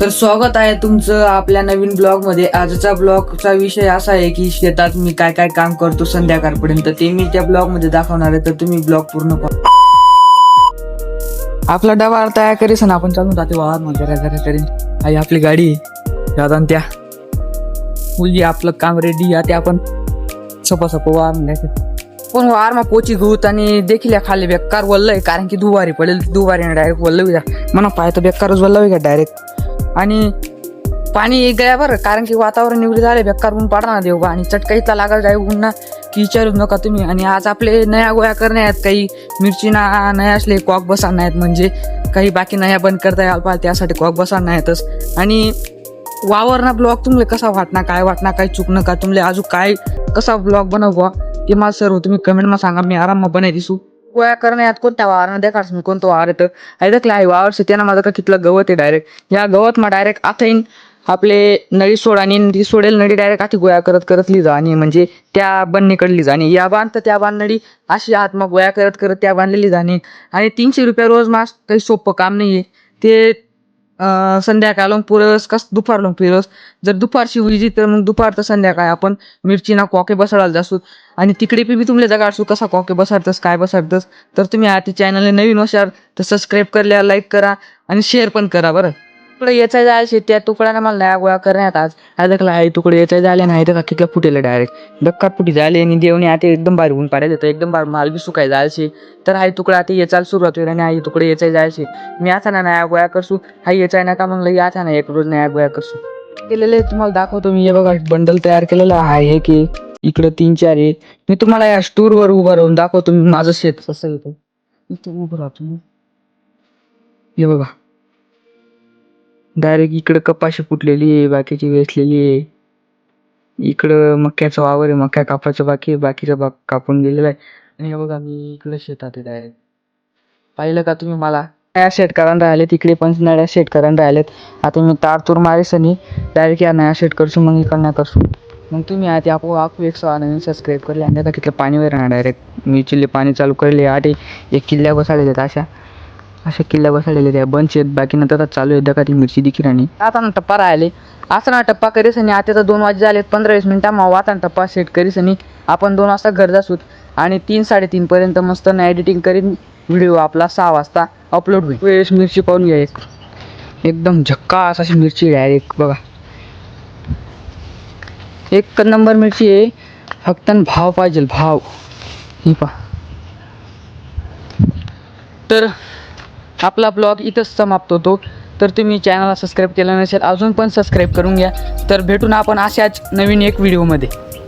तर स्वागत आहे तुमचं आपल्या नवीन ब्लॉगमध्ये. आजचा ब्लॉगचा विषय असा आहे की शेतात मी काय काय काम करतो संध्याकाळपर्यंत ते मी त्या ब्लॉगमध्ये दाखवणार आहे. तर तुम्ही ब्लॉग पूर्ण पहा. आपला डबा तयार करीस ना आपण चालून जाते. वाहन मग करीन. आई आपली गाडी दादा त्या. मुलगी आपलं काम रेडी या ते आपण सपा सपा वाहन घ्यायचं पण वार मग पोची घुत आणि देखील या खाली बेकार वल्लय. कारण की दुवारी पडेल. दुवारी डायरेक्ट वल्लवी द्या म्हणा पाय तर बेकारच वल्लवी का डायरेक्ट आणि पाणी गेल्या गया बरं कारण की वातावरण निवडी झाले बेकार ऊन ना देऊ आणि चटकाईचा इथला लागल ऊन ना की विचारूच नका तुम्ही. आणि आज आपले नया गोळ्या करणे आहेत काही मिरची ना नया असले कॉक बसा नाहीत म्हणजे काही बाकी नया बंद करता यायला पाहिजे त्यासाठी कॉक बसा नाहीतच. आणि वावरना ब्लॉग तुमले कसा वाटणार काय वाटणार काय चूक नका. तुमले अजून काय कसा ब्लॉग बनव ते मला सर्व तुम्ही कमेंटमध्ये सांगा मी आराम बनाय दिसू. गोळ्या करण्यात कोणत्या वावरानं देखा मी कोणतं वावर येतं? ऐकलं आहे वावर त्यानं माझं का कितलं गवत आहे डायरेक्ट या गवत मग डायरेक्ट आता येईन आपले नळी सोड आणि ती सोडेल नळी डायरेक्ट आधी गोळ्या करत करत लिहिजा आणि म्हणजे त्या बन्नीकडली जाणे या बांध तर त्या बांधनळी अशी आत मग गोळ्या करत करत त्या बांधलेली जाणे आणि तीनशे रुपये रोज मास काही सोपं काम नाही आहे ते संध्याकाळ पुरस कस दुपार लोक फिरस. जर दुपारची होईची तर मग दुपार तर संध्याकाळ. आपण मिरचीना कॉके बसाडायला जासू. आणि तिकडे बी तुमले जगाडसू कसा कॉके बसाडतस काय बसाडतस तर तुम्ही आधी चॅनल नवीन असाल तर सबस्क्राईब करल्या लाईक करा आणि शेअर पण करा बरं. तुकडे याचा जायचे त्या तुकड्यानं मला नया गोळा करण्यात आज. ऐकला आहे तुकडे याचा झाले नाही तर कितला फुटेलं डायरेक्ट धक्का फुटी झाले आणि देवणी आता एकदम भारी ऊन पाडायचं तर एकदम भारी माल बी सुकाय जायचे. तर आई तुकडा आता याचाल सुरुवात होईल आणि आई तुकडे याचा जायचे. मी आता ना नया गोळा करसू. हा याचा नका मग लई आता ना एक रोज नया गोळा करसू. केलेले तुम्हाला दाखवतो मी. हे बघा बंडल तयार केलेलं आहे. हे की इकडं तीन चार आहे. मी तुम्हाला या स्टूरवर उभं राहून दाखवतो. मी माझं शेत कसं येतं इथं उभं राहतो मी. हे बघा. डायरेक्ट इकडं कपाशी फुटलेली आहे बाकीची वेचलेली आहे. इकडं मक्याचा वावर आहे मक्या कापायचं बाकी आहे बाकीचा भाग कापून गेलेला आहे. आणि हे बघा मी इकडं शेतात आहे डायरेक्ट पाहिलं का तुम्ही मला? नया शेट करायला राहिले तिकडे पण नळ्या सेट करायला राहिलेत. आता मी तार तूर मारेस आणि डायरेक्ट या नया शेट करसू मग इकडनं करसू. मग तुम्ही आता आपो आपू एक सहा नवीन सबस्क्राईब करले आणि आता कितलं पाणी वगैरे राहणार डायरेक्ट मी चिल्ले पाणी चालू करले आठ एक किल्ल्या बसाडले आहेत अशा. अशा किल्ल्या बसाडलेले त्या बंच आहेत. बाकी नंतर चालू आहे का ती मिरची दिखी राणी आता ना टप्पा राहिले. असं ना टप्पा करीस आणि आता तर दोन वाजे झालेत. पंधरा वीस मिनिटा मग वाता टप्पा सेट करीस आणि आपण दोन वाजता घर जासूत. आणि तीन साडेतीन पर्यंत मस्त ना एडिटिंग करीन व्हिडिओ आपला सहा वाजता अपलोड होईल. वेळेस मिरची पाहून घ्या एक एकदम झक्कास अशी मिरची डायरेक्ट बघा. एक नंबर मिरची आहे. फक्त भाव पाहिजे. भाव. ही पहा. तर आपला ब्लॉग इथंच समाप्त होतो. तर तुम्ही चॅनलला सबस्क्राईब केलं नसेल अजून पण सबस्क्राईब करून घ्या. तर भेटून आपण अशाच नवीन एक व्हिडिओमध्ये